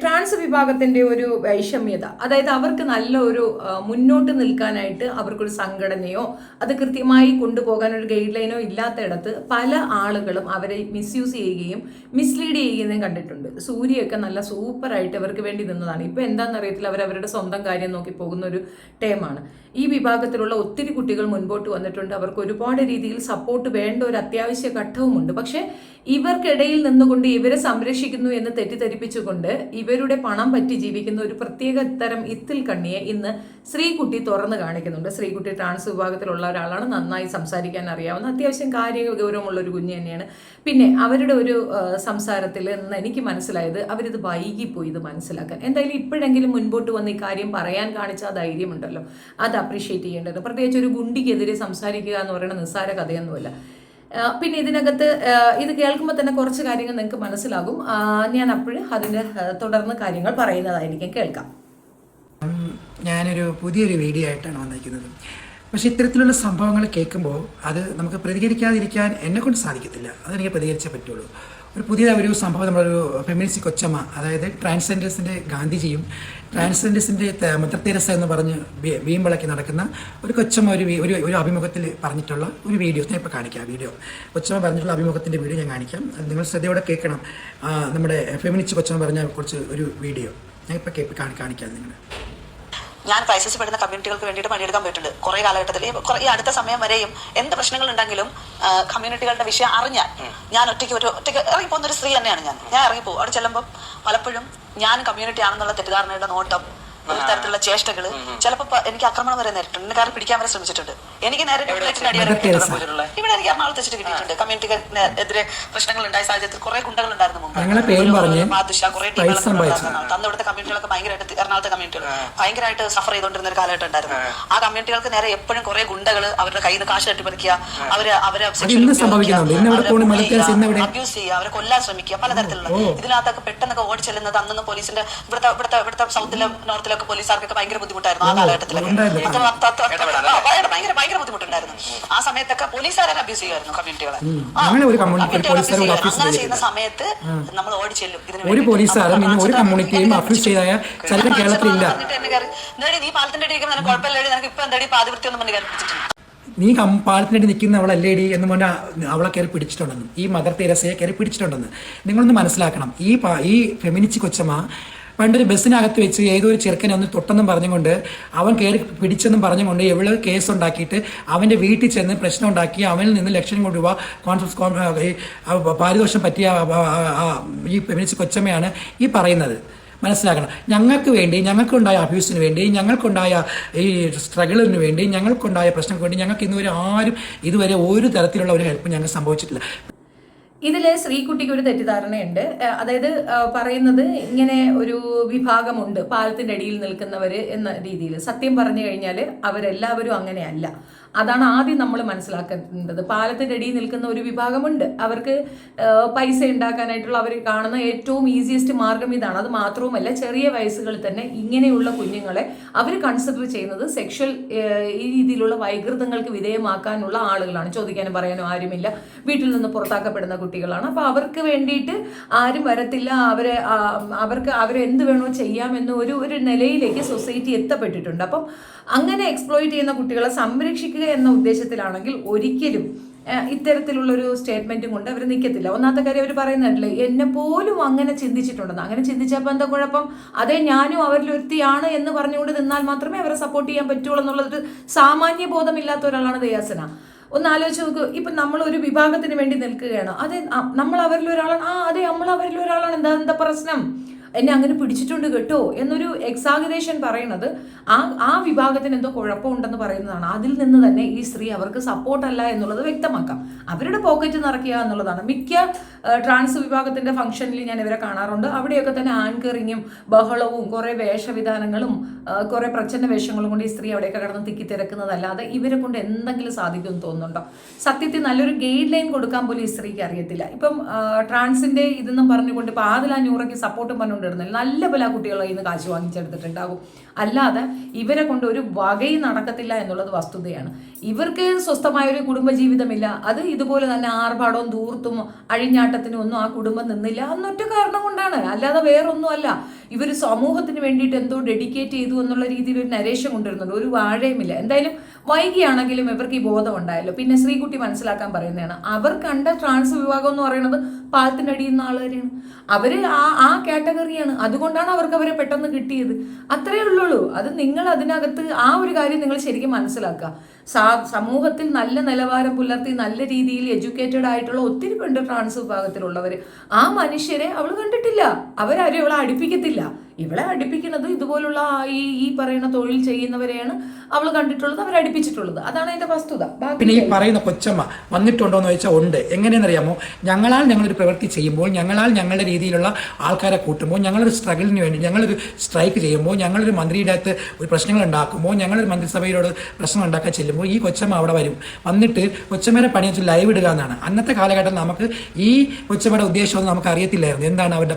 Trans വിഭാഗത്തിന്റെ ഒരു വൈഷമ്യത. അതായത് അവർക്ക് നല്ല ഒരു മുന്നോട്ട് നിൽക്കാനായിട്ട് അവർക്കൊരു സംഘടനയോ അത് കൃത്യമായി കൊണ്ടുപോകാൻ ഒരു ഗൈഡ് ലൈനോ ഇല്ലാത്തയിടത്ത് പല ആളുകളും അവരെ മിസ്യൂസ് ചെയ്യുകയും മിസ്ലീഡ് ചെയ്യുകയും കണ്ടിട്ടുണ്ട്. സൂര്യയൊക്കെ നല്ല സൂപ്പറായിട്ട് അവർക്ക് വേണ്ടി നിന്നതാണ്. ഇപ്പൊ എന്താണെന്ന് അറിയത്തില്ല അവർ അവരുടെ സ്വന്തം കാര്യം നോക്കി പോകുന്ന ഒരു ടേമാണ് ഈ വിഭാഗത്തിലുള്ള ഒത്തിരി കുട്ടികൾ മുൻപോട്ട് വന്നിട്ടുണ്ട്. അവർക്ക് ഒരുപാട് രീതിയിൽ സപ്പോർട്ട് വേണ്ട ഒരു അത്യാവശ്യ ഘട്ടവുമുണ്ട്. പക്ഷേ ഇവർക്കിടയിൽ നിന്നുകൊണ്ട് ഇവരെ സംരക്ഷിക്കുന്നു എന്ന് തെറ്റിദ്ധരിപ്പിച്ചുകൊണ്ട് ഇവരുടെ പണം പറ്റി ജീവിക്കുന്ന ഒരു പ്രത്യേക തരം ഇത്തിൽ കണ്ണിയെ ഇന്ന് ശ്രീകുട്ടി തുറന്നു കാണിക്കുന്നുണ്ട്. ശ്രീകുട്ടി ട്രാൻസ് വിഭാഗത്തിലുള്ള ഒരാളാണ്. നന്നായി സംസാരിക്കാൻ അറിയാവുന്ന അത്യാവശ്യം കാര്യ ഗൗരവമുള്ള ഒരു കുഞ്ഞ് തന്നെയാണ്. പിന്നെ അവരുടെ ഒരു സംസാരത്തിൽ നിന്ന് എനിക്ക് മനസ്സിലായത് അവരിത് വൈകിപ്പോയി ഇത് മനസ്സിലാക്കാൻ. എന്തായാലും ഇപ്പോഴെങ്കിലും മുൻപോട്ട് വന്ന് ഈ കാര്യം പറയാൻ കാണിച്ച ആ ധൈര്യമുണ്ടല്ലോ. അത് അപ്രീഷിയേറ്റ് ചെയ്യേണ്ടത് പ്രത്യേകിച്ച് ഒരു ഗുണ്ടിക്കെതിരെ സംസാരിക്കുക എന്ന് പറയുന്ന നിസ്സാര കഥയൊന്നുമല്ല. പിന്നെ ഇതിനകത്ത് ഇത് കേൾക്കുമ്പോൾ തന്നെ കുറച്ച് കാര്യങ്ങൾ നിങ്ങൾക്ക് മനസ്സിലാകും. ഞാൻ അപ്പോഴും അതിന്റെ തുടർന്ന് കാര്യങ്ങൾ പറയുന്നതായിരിക്കും കേൾക്കാം. ഞാനൊരു പുതിയൊരു വീഡിയോ ആയിട്ടാണ് വന്നിരിക്കുന്നത്. പക്ഷെ ഇത്തരത്തിലുള്ള സംഭവങ്ങൾ കേൾക്കുമ്പോൾ അത് നമുക്ക് പ്രതികരിക്കാതിരിക്കാൻ എന്നെ കൊണ്ട് സാധിക്കത്തില്ല. അതെനിക്ക് പ്രതികരിച്ചേ പറ്റുള്ളൂ. ഒരു പുതിയ ഒരു സംഭവം നമ്മളൊരു ഫെമിനിസ്റ്റ് കൊച്ചമ്മ അതായത് ട്രാൻസ്ജെൻഡേഴ്സിന്റെ ഗാന്ധിജിയും ട്രാൻസ്ജെൻഡേഴ്സിന്റെ മദർ എന്ന് പറഞ്ഞ് വീം വിളക്കി നടക്കുന്ന ഒരു കൊച്ചമ്മ ഒരു ഒരു ഒരു അഭിമുഖത്തിൽ പറഞ്ഞിട്ടുള്ള ഒരു വീഡിയോ. ഞാൻ ഇപ്പോൾ കാണിക്കാം വീഡിയോ. കൊച്ചമ്മ പറഞ്ഞിട്ടുള്ള അഭിമുഖത്തിന്റെ വീഡിയോ ഞാൻ കാണിക്കാം. നിങ്ങൾ ശ്രദ്ധയോടെ കേൾക്കണം. നമ്മുടെ ഫെമിനിസ്റ്റ് കൊച്ചമ്മ പറഞ്ഞ കുറച്ച് ഒരു വീഡിയോ. ഞാൻ ഇപ്പോൾ കാണിക്കാം നിങ്ങൾ ഞാൻ ക്രൈസിസ് പെടുന്ന കമ്മ്യൂണിറ്റികൾക്ക് വേണ്ടിയിട്ട് പണിയെടുക്കാൻ പോയിട്ടുണ്ട്. കുറെ കാലഘട്ടത്തിൽ ഈ അടുത്ത സമയം വരെയും എന്ത് പ്രശ്നങ്ങൾ ഉണ്ടെങ്കിലും കമ്മ്യൂണിറ്റികളുടെ വിഷയം അറിഞ്ഞാൽ ഞാൻ ഒറ്റയ്ക്ക് ഒരു ഒറ്റയ്ക്ക് ഇറങ്ങിപ്പോകുന്ന ഒരു സ്ത്രീ തന്നെയാണ് ഞാൻ. ഞാൻ ഇറങ്ങിപ്പോകും. അവിടെ ചെല്ലുമ്പോൾ പലപ്പോഴും ഞാൻ കമ്മ്യൂണിറ്റി ആണെന്നുള്ള തെറ്റിദ്ധാരണയുടെ നോട്ടം ഒരു തരത്തിലുള്ള ചേഷ്ടകൾ ചിലപ്പോ എനിക്ക് ആക്രമണം വരെ നേരിട്ടുണ്ട് എന്നെ കാരണം പിടിക്കാൻ വരെ ശ്രമിച്ചിട്ടുണ്ട്. എനിക്ക് നേരെ. ഇവിടെ എനിക്ക് എറണാകുളത്ത് വെച്ചിട്ട് കിട്ടിയിട്ടുണ്ട്. കമ്മ്യൂണിറ്റിക്ക് എതിരെ പ്രശ്നങ്ങൾ ഉണ്ടായ സാഹചര്യത്തിൽ കുറെ ഗുണ്ടകൾ ഉണ്ടായിരുന്നു മാതുഷ കുറെ ടീമുകൾ സമ്പാദിച്ചു. അന്ന് ഇവിടുത്തെ കമ്മ്യൂണിറ്റികളൊക്കെ ഭയങ്കരമായിട്ട് എറണാകുളത്തെ കമ്മ്യൂണിറ്റികൾ ഭയങ്കരമായിട്ട് സഫർ ചെയ്തുകൊണ്ടിരുന്ന ഒരു കാലഘട്ടം ഉണ്ടായിരുന്നു. ആ. കമ്മ്യൂണിറ്റികൾക്ക് നേരെ എപ്പോഴും കുറെ ഗുണ്ടകൾ അവരുടെ കയ്യിൽ നിന്ന് കാശ് തട്ടിപ്പറിക്കുക അവർ അവരെ അബ്യൂസ് ചെയ്യുക അവരെ കൊല്ലാൻ ശ്രമിക്കുക പലതരത്തിലുള്ള ഇതിനകത്തൊക്കെ പെട്ടെന്നൊക്കെ ഓടി ചെല്ലുന്നത് അന്നൊന്നും പോലീസിന്റെ ഇവിടുത്തെ ഇവിടുത്തെ ഇവിടുത്തെ സൗത്തിലും നോർത്തിലൊക്കെ പോലീസുകാർക്കൊക്കെ ഭയങ്കര ബുദ്ധിമുട്ടായിരുന്നു ആ കാലഘട്ടത്തിലൊക്കെ. ഭയങ്കര ഭയങ്കര ബുദ്ധിമുട്ടുണ്ടായിരുന്നു. ആ സമയത്തൊക്കെ പോലീസുകാരെ അബ്യൂസ് ചെയ്യുമായിരുന്നു കമ്മ്യൂണിറ്റികളെ അങ്ങനെ ചെയ്യുന്ന സമയത്ത് നമ്മൾ ഓടി ചെല്ലും. ഒരു. പോലീസുകാരും ഒരു കമ്മ്യൂണിറ്റിയും അങ്ങനെ അഫ്യൂസ് ചെയ്തായ ചരിത്രം കേരളത്തിലില്ല എന്നിട്ട് എന്നെ കയറി, "എന്താടി നീ പാലത്തിന്റെ അടി നിനക്ക് കുഴപ്പമില്ലടി നിനക്ക് ഇപ്പൊ എന്താടി പാതിവൃത്തി ഒന്നും പറഞ്ഞ് കയറി പിടിച്ചിട്ടുണ്ട് നീ കം പാലത്തിനടി നിൽക്കുന്നവളല്ലേടി എന്ന് പറഞ്ഞാൽ അവളെ കയറി പിടിച്ചിട്ടുണ്ടെന്ന് ഈ മദർ തെരേസയെ കയറി പിടിച്ചിട്ടുണ്ടെന്ന് നിങ്ങളൊന്ന് മനസ്സിലാക്കണം. ഈ ഈ ഫെമിനിച്ച് കൊച്ചമ്മ പണ്ടൊരു ബസ്സിനകത്ത് വെച്ച് ഏതോ ഒരു ചെറുക്കനെ ഒന്ന് തൊട്ടെന്നും പറഞ്ഞുകൊണ്ട് അവൻ കയറി പിടിച്ചെന്നും പറഞ്ഞുകൊണ്ട് എവിടെ കേസ് ഉണ്ടാക്കിയിട്ട് അവന്റെ വീട്ടിൽ ചെന്ന് പ്രശ്നം ഉണ്ടാക്കി അവനിൽ നിന്ന് ലക്ഷം കോടി രൂപ കോൺഫറൻസ് പാരിതോഷം പറ്റിയ ഈ ഫെമിനിസ്റ്റ് കൊച്ചമ്മയാണ് ഈ പറയുന്നത്. മനസ്സിലാക്കണം. ഞങ്ങൾക്ക് വേണ്ടി ഞങ്ങൾക്കുണ്ടായ അബ്യൂസിന് വേണ്ടി ഞങ്ങൾക്കുണ്ടായ ഈ സ്ട്രഗിളിന് വേണ്ടി ഞങ്ങൾക്കുണ്ടായ പ്രശ്നങ്ങൾക്ക് വേണ്ടി ഞങ്ങൾക്ക് ഇന്നുവരെ ആരും ഇതുവരെ ഒരു തരത്തിലുള്ള ഒരു ഹെൽപ്പ് ഞങ്ങൾക്ക് സംഭവിച്ചിട്ടില്ല. ഇതിൽ ശ്രീകുട്ടിക്ക് ഒരു തെറ്റിദ്ധാരണയുണ്ട്. അതായത് പറയുന്നത് ഇങ്ങനെ ഒരു വിഭാഗമുണ്ട്. പാലത്തിന്റെ അടിയിൽ നിൽക്കുന്നവർ എന്ന രീതിയിൽ സത്യം പറഞ്ഞു കഴിഞ്ഞാൽ അവരെല്ലാവരും അങ്ങനെയല്ല. അതാണ് ആദ്യം നമ്മൾ മനസ്സിലാക്കേണ്ടത്. പാലത്തിന്റെ അടിയിൽ നിൽക്കുന്ന ഒരു വിഭാഗമുണ്ട്. അവർക്ക് പൈസ ഉണ്ടാക്കാനായിട്ടുള്ള അവർ കാണുന്ന ഏറ്റവും ഈസിയസ്റ്റ് മാർഗം ഇതാണ്. അത് മാത്രവുമല്ല ചെറിയ വയസ്സുകളിൽ തന്നെ ഇങ്ങനെയുള്ള കുഞ്ഞുങ്ങളെ അവർ കൺസിഡർ ചെയ്യുന്നത് സെക്ഷൽ ഈ രീതിയിലുള്ള വൈകൃതങ്ങൾക്ക് വിധേയമാക്കാനുള്ള ആളുകളാണ്. ചോദിക്കാനും പറയാനും ആരുമില്ല. വീട്ടിൽ നിന്ന് പുറത്താക്കപ്പെടുന്ന കുട്ടികളാണ്. അപ്പോൾ അവർക്ക് വേണ്ടിയിട്ട് ആരും വരത്തില്ല. അവരെ അവർക്ക് അവരെന്ത് വേണോ ചെയ്യാമെന്ന ഒരു ഒരു നിലയിലേക്ക് സൊസൈറ്റി എത്തപ്പെട്ടിട്ടുണ്ട്. അപ്പം അങ്ങനെ എക്സ്പ്ലോയിറ്റ് ചെയ്യുന്ന കുട്ടികളെ സംരക്ഷിക്കുക എന്ന ഉദ്ദേശത്തിലാണെങ്കിൽ ഒരിക്കലും ഇത്തരത്തിലുള്ള ഒരു സ്റ്റേറ്റ്മെന്റും കൊണ്ട് അവർ നിൽക്കത്തില്ല. ഒന്നാമത്തെ കാര്യം അവർ പറയുന്നുണ്ടല്ലേ എന്നെ പോലും അങ്ങനെ ചിന്തിച്ചിട്ടുണ്ടെന്ന്. അങ്ങനെ ചിന്തിച്ചപ്പോൾ എന്താ കുഴപ്പം? അതേ ഞാനും അവരിൽ ഒരുത്തിയാണ് എന്ന് പറഞ്ഞുകൊണ്ട് നിന്നാൽ മാത്രമേ അവരെ സപ്പോർട്ട് ചെയ്യാൻ പറ്റുള്ളൂ എന്നുള്ളൊരു സാമാന്യ ബോധമില്ലാത്ത ഒരാളാണ് ദയാസന. ഒന്ന് ആലോചിച്ച് നോക്ക് ഇപ്പൊ നമ്മൾ ഒരു വിഭാഗത്തിന് വേണ്ടി നിൽക്കുകയാണ്. അതെ നമ്മൾ അവരിൽ ഒരാളാണ് ആ അതെ നമ്മൾ അവരിൽ ഒരാളാണ് എന്താ എന്താ പ്രശ്നം? എന്നെ അങ്ങനെ പിടിച്ചിട്ടുണ്ട് കേട്ടോ എന്നൊരു എക്സാഗറേഷൻ പറയുന്നത് ആ ആ വിഭാഗത്തിന് എന്തോ കുഴപ്പമുണ്ടെന്ന് പറയുന്നതാണ്. അതിൽ നിന്ന് തന്നെ ഈ സ്ത്രീ അവർക്ക് സപ്പോർട്ടല്ല എന്നുള്ളത് വ്യക്തമാക്കാം. അവരുടെ പോക്കറ്റ് നിറയ്ക്കുക എന്നുള്ളതാണ്. മിക്ക ട്രാൻസ് വിഭാഗത്തിന്റെ ഫംഗ്ഷനിൽ ഞാൻ ഇവരെ കാണാറുണ്ട്. അവിടെയൊക്കെ തന്നെ ആങ്കറിങ്ങും ബഹളവും കുറെ വേഷവിധാനങ്ങളും കുറേ പ്രച്ഛന്ന വേഷങ്ങളും കൊണ്ട് ഈ സ്ത്രീ അവിടെയൊക്കെ കിടന്ന് തിക്കി തിരക്കുന്നതല്ലാതെ ഇവരെ കൊണ്ട് എന്തെങ്കിലും സാധിക്കും തോന്നുന്നുണ്ടോ? സത്യത്തിൽ നല്ലൊരു ഗൈഡ് ലൈൻ കൊടുക്കാൻ പോലും ഈ സ്ത്രീക്ക് അറിയത്തില്ല. ഇപ്പം ട്രാൻസിന്റെ ഇതെന്നും പറഞ്ഞുകൊണ്ട് ഇപ്പൊ ആദില നൂറയ്ക്ക് സപ്പോർട്ടും പറഞ്ഞുകൊണ്ട് കൊണ്ടിടുന്നില്ല നല്ല പോലെ ആ കുട്ടികളെ നിന്ന് കാശ് വാങ്ങിച്ചെടുത്തിട്ടുണ്ടാകും. അല്ലാതെ ഇവരെ കൊണ്ട് ഒരു വകയും നടക്കത്തില്ല എന്നുള്ളത് വസ്തുതയാണ്. ഇവർക്ക് സ്വസ്ഥമായ ഒരു കുടുംബജീവിതമില്ല. അത് ഇതുപോലെ തന്നെ ആർഭാടവും ദൂർത്തും അഴിഞ്ഞാട്ടത്തിനും ഒന്നും ആ കുടുംബം നിന്നില്ല എന്നൊറ്റ കാരണം കൊണ്ടാണ്. അല്ലാതെ വേറൊന്നും അല്ല ഇവർ സമൂഹത്തിന് വേണ്ടിയിട്ട് എന്തോ ഡെഡിക്കേറ്റ് ചെയ്തു എന്നുള്ള രീതിയിൽ ഒരു നരേഷൻ കൊണ്ടുവരുന്നുണ്ട്. ഒരു വാഴയുമില്ല. എന്തായാലും വൈകിയാണെങ്കിലും ഇവർക്ക് ഈ ബോധം ഉണ്ടായല്ലോ. പിന്നെ ശ്രീകുട്ടി മനസ്സിലാക്കാൻ പറയുന്നതാണ് അവർ കണ്ട ട്രാൻസ് വിഭാഗം എന്ന് പറയുന്നത് പാലത്തിനടിയിൽ നിന്ന് ആളുകാരെയാണ് അവർ ആ ആ കാറ്റഗറിയാണ് അതുകൊണ്ടാണ് അവർക്ക് അവരെ പെട്ടെന്ന് കിട്ടിയത്. അത്രേ ഉള്ളുള്ളൂ അത് നിങ്ങൾ അതിനകത്ത് ആ ഒരു കാര്യം നിങ്ങൾ ശരിക്കും മനസ്സിലാക്കുക. സമൂഹത്തിൽ നല്ല നിലവാരം പുലർത്തി നല്ല രീതിയിൽ എഡ്യൂക്കേറ്റഡ് ആയിട്ടുള്ള ഒത്തിരി പേരുണ്ട് ട്രാൻസ് വിഭാഗത്തിലുള്ളവർ ആ മനുഷ്യരെ അവൾ കണ്ടിട്ടില്ല. അവരാരും അവളെ അടുപ്പിക്കത്തില്ല. 할렐루야. ഇവളെ അടുപ്പിക്കുന്നത് ഇതുപോലുള്ള ഈ ഈ പറയുന്ന തൊഴിൽ ചെയ്യുന്നവരെയാണ് അവൾ കണ്ടിട്ടുള്ളത് അവരെ അടുപ്പിച്ചിട്ടുള്ളത്. അതാണ് അതിന്റെ വസ്തുത. പിന്നെ ഈ പറയുന്ന കൊച്ചമ്മ വന്നിട്ടുണ്ടോ എന്ന് ചോദിച്ചാൽ ഉണ്ട്. എങ്ങനെയെന്നറിയാമോ? ഞങ്ങളാൽ ഞങ്ങളൊരു പ്രവൃത്തി ചെയ്യുമ്പോൾ ഞങ്ങളാൽ ഞങ്ങളുടെ രീതിയിലുള്ള ആൾക്കാരെ കൂട്ടുമ്പോൾ ഞങ്ങളൊരു സ്ട്രഗിളിന് വേണ്ടി ഞങ്ങളൊരു സ്ട്രൈക്ക് ചെയ്യുമ്പോൾ ഞങ്ങളൊരു മന്ത്രിയുടെ അകത്ത് ഒരു പ്രശ്നങ്ങൾ ഉണ്ടാക്കുമ്പോൾ ഞങ്ങളൊരു മന്ത്രിസഭയിലോട് പ്രശ്നം ഉണ്ടാക്കാൻ ചെല്ലുമ്പോൾ ഈ കൊച്ചമ്മ അവിടെ വരും. വന്നിട്ട് കൊച്ചമ്മയുടെ പണി വെച്ച് ലൈവ് ഇടുക എന്നാണ്. അന്നത്തെ കാലഘട്ടം നമുക്ക് ഈ കൊച്ചമ്മയുടെ ഉദ്ദേശമൊന്നും നമുക്ക് അറിയത്തില്ലായിരുന്നു. എന്താണ് അവരുടെ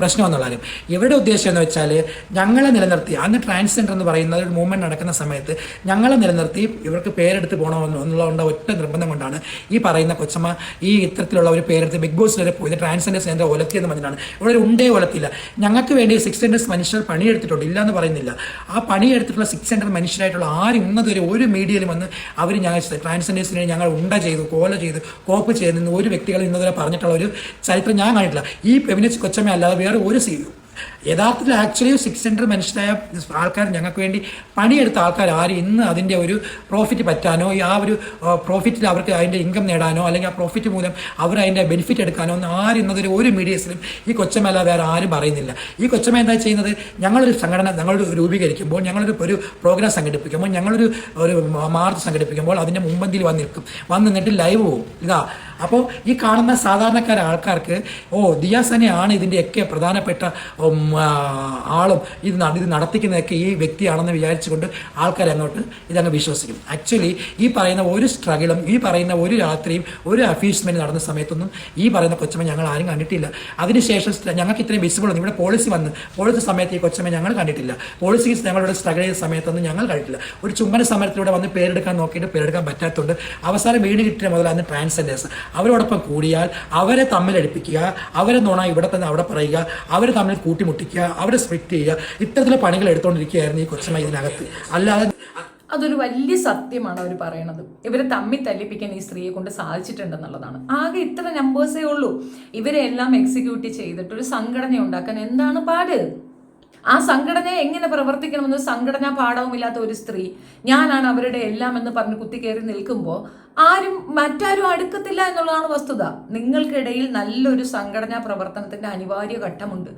പ്രശ്നം എന്നുള്ളത്. ഇവരുടെ ഉദ്ദേശം എന്ന് വെച്ചാൽ ഞങ്ങളെ നിലനിർത്തി അന്ന് ട്രാൻസ്ജെൻഡർ എന്ന് പറയുന്ന ഒരു മൂവ്മെന്റ് നടക്കുന്ന സമയത്ത് ഞങ്ങളെ നിലനിർത്തി ഇവർക്ക് പേരെടുത്ത് പോകണമെന്നോ എന്നുള്ളതുകൊണ്ട് ഒറ്റ നിർബന്ധം കൊണ്ടാണ് ഈ പറയുന്ന കൊച്ചമ്മ ഈ ഇത്തരത്തിലുള്ള ഒരു പേരെടുത്ത് ബിഗ് ബോസ് വരെ പോയത് ട്രാൻസ്ജെൻഡർ സെന്റർ ഒലത്തിയെന്ന് പറഞ്ഞാണ് ഇവിടെ ഒരു ഉണ്ടേ ഒലത്തില്ല ഞങ്ങൾക്ക് വേണ്ടി സിക്സ് ഹൺഡ്രഡ് മനുഷ്യർ പണിയെടുത്തിട്ടുണ്ട് ഇല്ല എന്ന് പറയുന്നില്ല. ആ പണിയെടുത്തിട്ടുള്ള സിക്സ് ഹൺഡ്രഡ് മനുഷ്യരായിട്ടുള്ള ആരും ഇന്നതുവരെ ഒരു മീഡിയയിലും വന്ന് അവർ ഞങ്ങൾ ട്രാൻസ്ജെൻഡേഴ്സിനെ ഞങ്ങൾ ഉണ്ട ചെയ്തു കോല ചെയ്തു കോപ്പ് ചെയ്തെന്ന് ഒരു വ്യക്തികൾ ഇന്നതുവരെ പറഞ്ഞിട്ടുള്ള ഒരു ചരിത്രം ഞാൻ കണ്ടിട്ടില്ല. ഈ ഫെമിനിസ്റ്റ് കൊച്ചമ്മ അല്ലാതെ വേറെ ഒരു സി യഥാർത്ഥത്തിൽ ആക്ച്വലി സിക്സ് ഹൺഡ്രഡ് മനുഷ്യരായ ആൾക്കാർ ഞങ്ങൾക്ക് വേണ്ടി പണിയെടുത്ത ആൾക്കാർ ആരും ഇന്ന് അതിന്റെ ഒരു പ്രോഫിറ്റ് പറ്റാനോ ആ ഒരു പ്രോഫിറ്റിൽ അവർക്ക് അതിന്റെ ഇൻകം നേടാനോ അല്ലെങ്കിൽ ആ പ്രോഫിറ്റ് മൂലം അവർ അതിന്റെ ബെനിഫിറ്റ് എടുക്കാനോ ഒന്നും ആരും ഇന്നതൊരു ഒരു മീഡിയസിലും ഈ കൊച്ചമേല വേറെ ആരും പറയുന്നില്ല. ഈ കൊച്ചമ എന്താ ചെയ്യുന്നത്? ഞങ്ങളൊരു സംഘടന ഞങ്ങൾ രൂപീകരിക്കുമ്പോൾ ഞങ്ങളൊരു ഒരു പ്രോഗ്രാം സംഘടിപ്പിക്കുമ്പോൾ ഞങ്ങളൊരു ഒരു മാർച്ച് സംഘടിപ്പിക്കുമ്പോൾ അതിന്റെ മുമ്പന്തിയിൽ വന്നിരിക്കും നിൽക്കും. വന്ന് നിന്നിട്ട് ലൈവ് പോകും ഇതാ. അപ്പോൾ ഈ കാണുന്ന സാധാരണക്കാരായ ആൾക്കാർക്ക് ഓ ദിയാസനെയാണ് ഇതിന്റെയൊക്കെ പ്രധാനപ്പെട്ട ആളും ഇത് ഇത് നടത്തിക്കുന്നതൊക്കെ ഈ വ്യക്തിയാണെന്ന് വിചാരിച്ചുകൊണ്ട് ആൾക്കാർ അങ്ങോട്ട് ഇതങ്ങ് വിശ്വസിക്കും. ആക്ച്വലി ഈ പറയുന്ന ഒരു സ്ട്രഗിളും ഈ പറയുന്ന ഒരു രാത്രിയും ഒരു അഫീഷ്മെന്റ് നടന്ന സമയത്തൊന്നും ഈ പറയുന്ന കൊച്ചമ്മ ഞങ്ങൾ ആരും കണ്ടിട്ടില്ല. അതിനുശേഷം ഞങ്ങൾക്ക് ഇത്രയും വിസിബിൾ ഒന്നും ഇവിടെ പോളിസി വന്ന് പോളിസി സമയത്ത് ഈ കൊച്ചമ്മ ഞങ്ങൾ കണ്ടിട്ടില്ല. പോളിസി ഞങ്ങളുടെ സ്ട്രഗിൾ ചെയ്ത സമയത്തൊന്നും ഞങ്ങൾ കണ്ടിട്ടില്ല. ഒരു ചുമ്മന സമരത്തിലൂടെ വന്ന് പേരെടുക്കാൻ നോക്കിയിട്ട് പേരെടുക്കാൻ പറ്റാത്തതുകൊണ്ട് അവസാനം വീണ് കിട്ടിയ അന്ന് ട്രാൻസ്ജെൻഡേഴ്സ് അവരോടൊപ്പം കൂടിയാൽ അവരെ തമ്മിലടിപ്പിക്കുക അവരെ നുണ ഇവിടെ തന്നെ അവിടെ പറയുക അവർ തമ്മിൽ കൂട്ടിമുട്ടിക്കുക അവരെ സ്പ്ലിറ്റ് ചെയ്യുക ഇത്തരത്തിലുള്ള പണികൾ എടുത്തുകൊണ്ടിരിക്കുകയായിരുന്നു ഈ കൊച്ചമ്മ ഇതിനകത്ത്. അല്ലാതെ അതൊരു വലിയ സത്യമാണ് അവർ പറയണത്. ഇവരെ തമ്മിൽ തല്ലിപ്പിക്കാൻ ഈ സ്ത്രീയെ കൊണ്ട് സാധിച്ചിട്ടുണ്ടെന്നുള്ളതാണ്. ആകെ ഇത്ര നമ്പേഴ്സേ ഉള്ളൂ. ഇവരെ എല്ലാം എക്സിക്യൂട്ട് ചെയ്തിട്ട് ഒരു സംഘടന ഉണ്ടാക്കാൻ എന്താണ് പാട്? ആ സംഘടന എങ്ങനെ പ്രവർത്തിക്കണമെന്ന് സംഘടനാ പാഠവുമില്ലാത്ത ഒരു സ്ത്രീ ഞാനാണ് അവരുടെ എല്ലാം എന്ന് പറഞ്ഞ് കുത്തിക്കയറി നിൽക്കുമ്പോൾ ആരും മറ്റാരും അടുക്കത്തില്ല എന്നുള്ളതാണ് വസ്തുത. നിങ്ങൾക്കിടയിൽ നല്ലൊരു സംഘടനാ പ്രവർത്തനത്തിന്റെ അനിവാര്യ ഘട്ടമുണ്ട്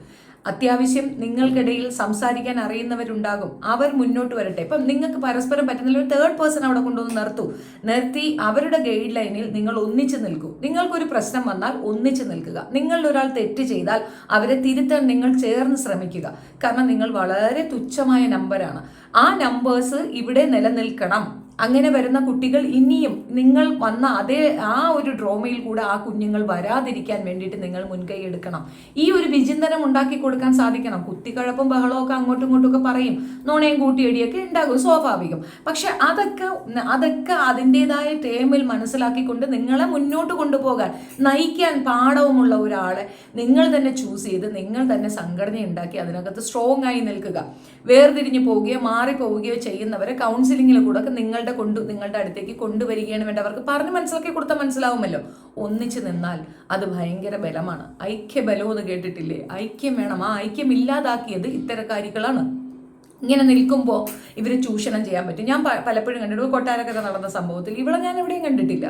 അത്യാവശ്യം നിങ്ങൾക്കിടയിൽ സംസാരിക്കാൻ അറിയുന്നവരുണ്ടാകും. അവർ മുന്നോട്ട് വരട്ടെ. ഇപ്പം നിങ്ങൾക്ക് പരസ്പരം പറ്റുന്നില്ല ഒരു തേർഡ് പേഴ്സൺ അവിടെ കൊണ്ടുവന്ന് നിർത്തൂ. നിർത്തി അവരുടെ ഗൈഡ് ലൈനിൽ നിങ്ങൾ ഒന്നിച്ചു നിൽക്കൂ. നിങ്ങൾക്കൊരു പ്രശ്നം വന്നാൽ ഒന്നിച്ചു നിൽക്കുക. നിങ്ങളിൽ ഒരാൾ തെറ്റ് ചെയ്താൽ അവരെ തിരുത്താൻ നിങ്ങൾ ചേർന്ന് ശ്രമിക്കുക. കാരണം നിങ്ങൾ വളരെ തുച്ഛമായ നമ്പറാണ് ആ നമ്പേഴ്സ് ഇവിടെ നിലനിൽക്കണം. അങ്ങനെ വരുന്ന കുട്ടികൾ ഇനിയും നിങ്ങൾ വന്ന അതേ ആ ഒരു ഡ്രോമയിൽ കൂടെ ആ കുഞ്ഞുങ്ങൾ വരാതിരിക്കാൻ വേണ്ടിയിട്ട് നിങ്ങൾ മുൻകൈ എടുക്കണം. ഈ ഒരു വിചിന്തനം ഉണ്ടാക്കി കൊടുക്കാൻ സാധിക്കണം. കുത്തിക്കഴപ്പും ബഹളമൊക്കെ അങ്ങോട്ടും ഇങ്ങോട്ടും ഒക്കെ പറയും. നുണയും കൂട്ടിയടിയൊക്കെ ഉണ്ടാകും സ്വാഭാവികം. പക്ഷെ അതൊക്കെ അതൊക്കെ അതിന്റെതായ ടേമിൽ മനസ്സിലാക്കിക്കൊണ്ട് നിങ്ങളെ മുന്നോട്ട് കൊണ്ടുപോകാൻ നയിക്കാൻ പാഠവുമുള്ള ഒരാളെ നിങ്ങൾ തന്നെ ചൂസ് ചെയ്ത് നിങ്ങൾ തന്നെ സംഘടന ഉണ്ടാക്കി അതിനകത്ത് സ്ട്രോങ് ആയി നിൽക്കുക. വേർതിരിഞ്ഞു പോവുകയോ മാറിപ്പോവുകയോ ചെയ്യുന്നവരെ കൗൺസിലിങ്ങിൽ കൂടെ ഒക്കെ നിങ്ങളുടെ കൊണ്ട് നിങ്ങളുടെ അടുത്തേക്ക് കൊണ്ടുവരികയാണ് വേണ്ട അവർക്ക് പറഞ്ഞ് മനസ്സിലാക്കി കൊടുത്താൽ മനസ്സിലാവുമല്ലോ. ഒന്നിച്ചു നിന്നാൽ അത് ഭയങ്കര ബലമാണ്. ഐക്യബലം എന്ന് കേട്ടിട്ടില്ലേ? ഐക്യം വേണം. ആ ഐക്യം ഇല്ലാതാക്കിയത് ഇത്തരക്കാരികളാണ്. ഇങ്ങനെ നിൽക്കുമ്പോൾ ഇവർ ചൂഷണം ചെയ്യാൻ പറ്റും. ഞാൻ പലപ്പോഴും കണ്ടിട്ടുണ്ട്. കൊട്ടാരക്കര നടന്ന സംഭവത്തിൽ ഇവിടെ ഞാൻ എവിടെയും കണ്ടിട്ടില്ല.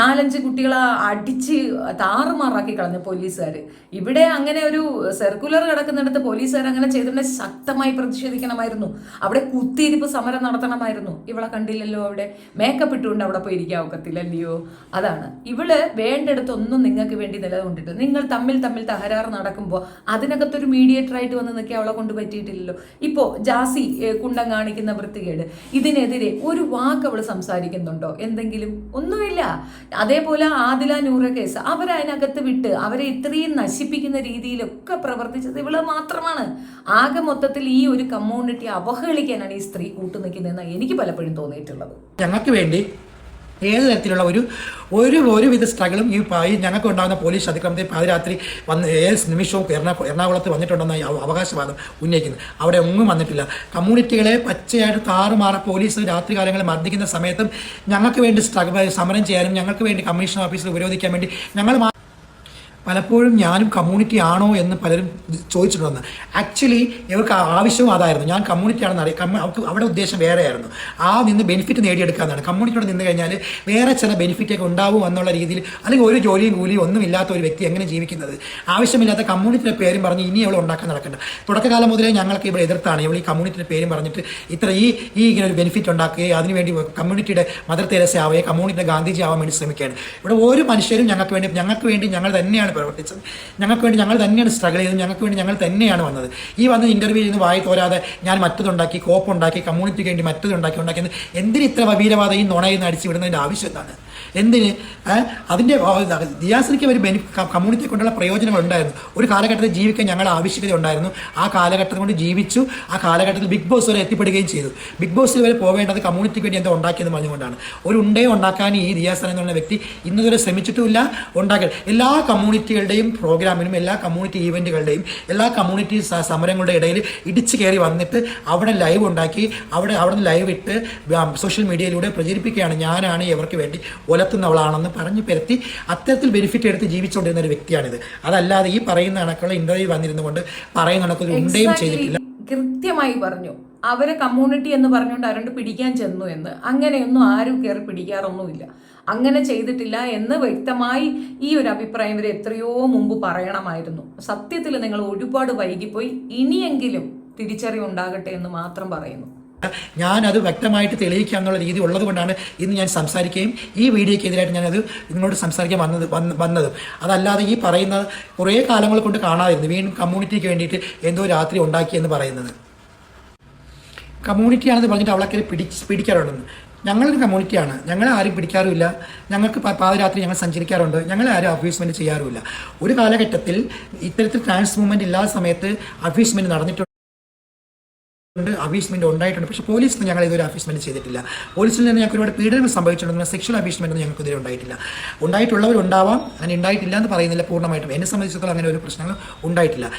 നാലഞ്ച് കുട്ടികളെ അടിച്ച് താറുമാറാക്കി കളഞ്ഞ പോലീസുകാർ ഇവിടെ അങ്ങനെ ഒരു സർക്കുലർ കിടക്കുന്നിടത്ത് പോലീസുകാർ അങ്ങനെ ചെയ്തിട്ടുണ്ടെങ്കിൽ ശക്തമായി പ്രതിഷേധിക്കണമായിരുന്നു. അവിടെ കുത്തിയിരിപ്പ് സമരം നടത്തണമായിരുന്നു. ഇവളെ കണ്ടില്ലല്ലോ അവിടെ? മേക്കപ്പ് ഇട്ടുകൊണ്ട് അവിടെ പോയി ഇരിക്കാൻ ഒക്കത്തില്ലല്ലയോ അതാണ്. ഇവൾ വേണ്ടടുത്തൊന്നും നിങ്ങൾക്ക് വേണ്ടി നിലകൊണ്ടിട്ട് നിങ്ങൾ തമ്മിൽ തമ്മിൽ തകരാറ് നടക്കുമ്പോൾ അതിനകത്തൊരു മീഡിയേറ്ററായിട്ട് വന്ന് നിൽക്കുക അവളെ കൊണ്ട് പറ്റിയിട്ടില്ലല്ലോ. ഇപ്പോൾ ജാസ്മിൻ ഏ, കുണ്ടം കാണിക്കുന്ന വൃത്തികേട്. ഇതിനെതിരെ ഒരു വാക്ക് അവൾ സംസാരിക്കുന്നുണ്ടോ? എന്തെങ്കിലും? ഒന്നുമില്ല. അതേപോലെ ആദില നൂറ കേസ്. അവരതിനകത്ത് വിട്ട് അവരെ ഇത്രയും നശിപ്പിക്കുന്ന രീതിയിലൊക്കെ പ്രവർത്തിച്ചത് ഇവൾ മാത്രമാണ്. ആകെ മൊത്തത്തിൽ ഈ ഒരു കമ്മ്യൂണിറ്റി അവഹേളിക്കാനാണ് ഈ സ്ത്രീ കൂട്ടുനിൽക്കുന്നതെന്നാണ് എനിക്ക് പലപ്പോഴും തോന്നിയിട്ടുള്ളത്. ഞങ്ങൾക്ക് വേണ്ടി ഏത് തരത്തിലുള്ള ഒരു ഒരു ഒരുവിധ സ്ട്രഗിളും ഈ പായി ഞങ്ങൾക്ക് ഉണ്ടാകുന്ന പോലീസ് അതിക്രമത്തിൽ പാതിരാത്രി വന്ന് ഏത് നിമിഷവും എറണാ എറണാകുളത്ത് വന്നിട്ടുണ്ടെന്ന അവകാശവാദം ഉന്നയിക്കുന്നത്. അവിടെ ഒന്നും വന്നിട്ടില്ല. കമ്മ്യൂണിറ്റികളെ പച്ചയായിട്ട് താറുമാറ പോലീസ് രാത്രി കാലങ്ങളിൽ മർദ്ദിക്കുന്ന സമയത്തും ഞങ്ങൾക്ക് വേണ്ടി സ്ട്രഗിൾ സമരം ചെയ്യാനും ഞങ്ങൾക്ക് വേണ്ടി കമ്മീഷൻ ഓഫീസിൽ ഉപരോധിക്കാൻ വേണ്ടി ഞങ്ങൾ പലപ്പോഴും ഞാനും കമ്മ്യൂണിറ്റി ആണോ എന്ന് പലരും ചോദിച്ചിട്ടുണ്ടെന്ന്. ആക്ച്വലി ഇവർക്ക് ആവശ്യവും അതായിരുന്നു. ഞാൻ കമ്മ്യൂണിറ്റി ആണെന്ന് അറിയാം. അവർക്ക് അവിടെ ഉദ്ദേശം വേറെയായിരുന്നു. ആ നിന്ന് ബെനിഫിറ്റ് നേടിയെടുക്കാന്നാണ്. കമ്മ്യൂണിറ്റിയോട് നിന്ന് കഴിഞ്ഞാൽ വേറെ ചില ബെനിഫിറ്റൊക്കെ ഉണ്ടാവും എന്നുള്ള രീതിയിൽ അല്ലെങ്കിൽ ഒരു ജോലിയും കൂലിയും ഒന്നും ഇല്ലാത്ത ഒരു വ്യക്തി എങ്ങനെ ജീവിക്കുന്നത്? ആവശ്യമില്ലാത്ത കമ്മ്യൂണിറ്റിയുടെ പേരും പറഞ്ഞ് ഇനി അവൾ ഉണ്ടാക്കാൻ നടക്കണ്ട. തുടക്കകാലം മുതലേ ഞങ്ങൾക്ക് ഇവിടെ എതിർത്താണ്. ഇവൾ ഈ കമ്മ്യൂണിറ്റിയുടെ പേരും പറഞ്ഞിട്ട് ഇത്ര ഈ ഈ ഇങ്ങനെ ഒരു ബെനിഫിറ്റ് ഉണ്ടാക്കുകയും അതിനുവേണ്ടി കമ്മ്യൂണിറ്റിയുടെ മദർ തെരേസ ആവുകയും കമ്മ്യൂണിറ്റിയുടെ ഗാന്ധിജി ആവാൻ വേണ്ടി ശ്രമിക്കുകയാണ്. ഇവിടെ ഓരോ മനുഷ്യരും ഞങ്ങൾക്ക് വേണ്ടി ഞങ്ങൾക്ക് വേണ്ടി ഞങ്ങൾ തന്നെയാണ് പ്രവർത്തിച്ചത്. ഞങ്ങൾക്ക് വേണ്ടി ഞങ്ങൾ തന്നെയാണ് സ്ട്രഗിൾ ചെയ്തത്. ഞങ്ങൾക്ക് വേണ്ടി ഞങ്ങൾ തന്നെയാണ് വന്നത്. ഈ വന്ന് ഇന്റർവ്യൂ ചെയ്യുന്ന വായി തോരാതെ ഞാൻ മറ്റതുണ്ടാക്കി കോപ്പുണ്ടാക്കി കമ്മ്യൂണിറ്റിക്ക് വേണ്ടി മറ്റതുണ്ടാക്കി ഉണ്ടാക്കിയത് എന്തിന് ഇത്ര വീരവാദം ഈ നുണയെന്ന് അടിച്ചു വിടുന്നതിന്റെ ആവശ്യം എന്താണ്? എന്തിന്? അതിന്റെ ദിയാസിനിക്ക് ഒരു ബെനി കമ്മ്യൂണിറ്റിയെ കൊണ്ടുള്ള പ്രയോജനങ്ങൾ ഉണ്ടായിരുന്നു. ഒരു കാലഘട്ടത്തിൽ ജീവിക്കാൻ ഞങ്ങൾ ആവശ്യകത ഉണ്ടായിരുന്നു. ആ കാലഘട്ടം കൊണ്ട് ജീവിച്ചു. ആ കാലഘട്ടത്തിൽ ബിഗ് ബോസ് വരെ എത്തിപ്പെടുകയും ചെയ്തു. ബിഗ് ബോസിൽ വരെ പോകേണ്ടത് കമ്മ്യൂണിറ്റിക്ക് വേണ്ടി എന്തോ ഉണ്ടാക്കിയെന്ന് പറഞ്ഞുകൊണ്ടാണ്. ഒരു ഉണ്ടേ ഉണ്ടാക്കാൻ ഈ ദിയാസൻ എന്നുള്ള വ്യക്തി ഇന്നുവരെ ശ്രമിച്ചിട്ടുമില്ല. ഉണ്ടാക്കൽ. എല്ലാ കമ്മ്യൂണിറ്റികളുടെയും പ്രോഗ്രാമിനും എല്ലാ കമ്മ്യൂണിറ്റി ഈവന്റുകളുടെയും എല്ലാ കമ്മ്യൂണിറ്റി സമരങ്ങളുടെ ഇടയിൽ ഇടിച്ചു കയറി വന്നിട്ട് അവിടെ ലൈവ് ഉണ്ടാക്കി അവിടെ അവിടെ ലൈവ് ഇട്ട് സോഷ്യൽ മീഡിയയിലൂടെ പ്രചരിപ്പിക്കുകയാണ്. ഞാനാണ് ഇവർക്ക് വേണ്ടി ഒലത്തുന്നവളാണെന്ന് പറഞ്ഞ് പരത്തി അത്തരത്തിൽ ബെനിഫിറ്റ് എടുത്ത് ജീവിച്ചുകൊണ്ടിരുന്ന ഒരു വ്യക്തിയാണിത്. അതല്ലാതെ ഈ പറയുന്ന കണക്കുള്ള ഇന്റർവ്യൂ വന്നിരുന്നു കൊണ്ട് പറയുന്ന കണക്കുകൾ ഉണ്ടയും ചെയ്തിട്ടില്ല. കൃത്യമായി പറഞ്ഞു. അവരെ കമ്മ്യൂണിറ്റി എന്ന് പറഞ്ഞുകൊണ്ട് അവരോട് പിടിക്കാൻ ചെന്നു എന്ന്. അങ്ങനെയൊന്നും ആരും കയറി പിടിക്കാറൊന്നുമില്ല. അങ്ങനെ ചെയ്തിട്ടില്ല എന്ന് വ്യക്തമായി ഈ ഒരു അഭിപ്രായം ഇവർ എത്രയോ മുമ്പ് പറയണമായിരുന്നു. സത്യത്തിൽ നിങ്ങൾ ഒരുപാട് വൈകിപ്പോയി. ഇനിയെങ്കിലും തിരിച്ചറിവുണ്ടാകട്ടെ എന്ന് മാത്രം പറയുന്നു. ഞാനത് വ്യക്തമായിട്ട് തെളിയിക്കുക എന്നുള്ള രീതി ഉള്ളത് കൊണ്ടാണ് ഇന്ന് ഞാൻ സംസാരിക്കുകയും ഈ വീഡിയോയ്ക്ക് എതിരായിട്ട് ഞാനത് നിങ്ങളോട് സംസാരിക്കാൻ വന്നത് വന്ന് വന്നതും. അതല്ലാതെ ഈ പറയുന്ന കുറേ കാലങ്ങൾ കൊണ്ട് കാണാതിരുന്നു. വീണ്ടും കമ്മ്യൂണിറ്റിക്ക് വേണ്ടിയിട്ട് എന്തോ രാത്രി ഉണ്ടാക്കി എന്ന് പറയുന്നത്. കമ്മ്യൂണിറ്റിയാണെന്ന് പറഞ്ഞിട്ട് അവളെ കയറി പിടി പിടിക്കാറുണ്ടെന്ന്. ഞങ്ങളൊരു കമ്മ്യൂണിറ്റിയാണ്. ഞങ്ങളെ ആരും പിടിക്കാറുമില്ല. ഞങ്ങൾക്ക് പാതിരാത്രി ഞങ്ങൾ സഞ്ചരിക്കാറുണ്ട്. ഞങ്ങളെ ആരും അബ്യൂസ്മെന്റ് ചെയ്യാറുമില്ല. ഒരു കാലഘട്ടത്തിൽ ഇത്തരത്തിൽ ട്രാൻസ് മൂവ്മെന്റ് ഇല്ലാത്ത സമയത്ത് അബ്യൂസ്മെന്റ് നടന്നിട്ടുണ്ട്. ഉണ്ട് അബീസ്മെന്റ് ഉണ്ടായിട്ടുണ്ട്. പക്ഷേ നിന്ന് ഞങ്ങൾ ഇതുവരെ അബീസ്മെന്റ് ചെയ്തിട്ടില്ല. പോലീസിൽ നിന്ന് ഞങ്ങൾക്ക് ഒരുപാട് പീഡനം സംഭവിച്ചിട്ടുണ്ട്. സെക്ഷൽ അബീസ്മെന്റ് ഒന്നും ഞങ്ങൾക്ക് ഇതുവരെ ഉണ്ടായിട്ടില്ല. ഉണ്ടായിട്ടുള്ളവരുണ്ടാവാം അങ്ങനെ ഉണ്ടായിട്ടില്ല എന്ന് പറയുന്നില്ല പൂർണമായിട്ടും. എന്നെ സംബന്ധിച്ചിടത്തോളം അങ്ങനെ ഒരു പ്രശ്നങ്ങൾ ഉണ്ടായിട്ടില്ല.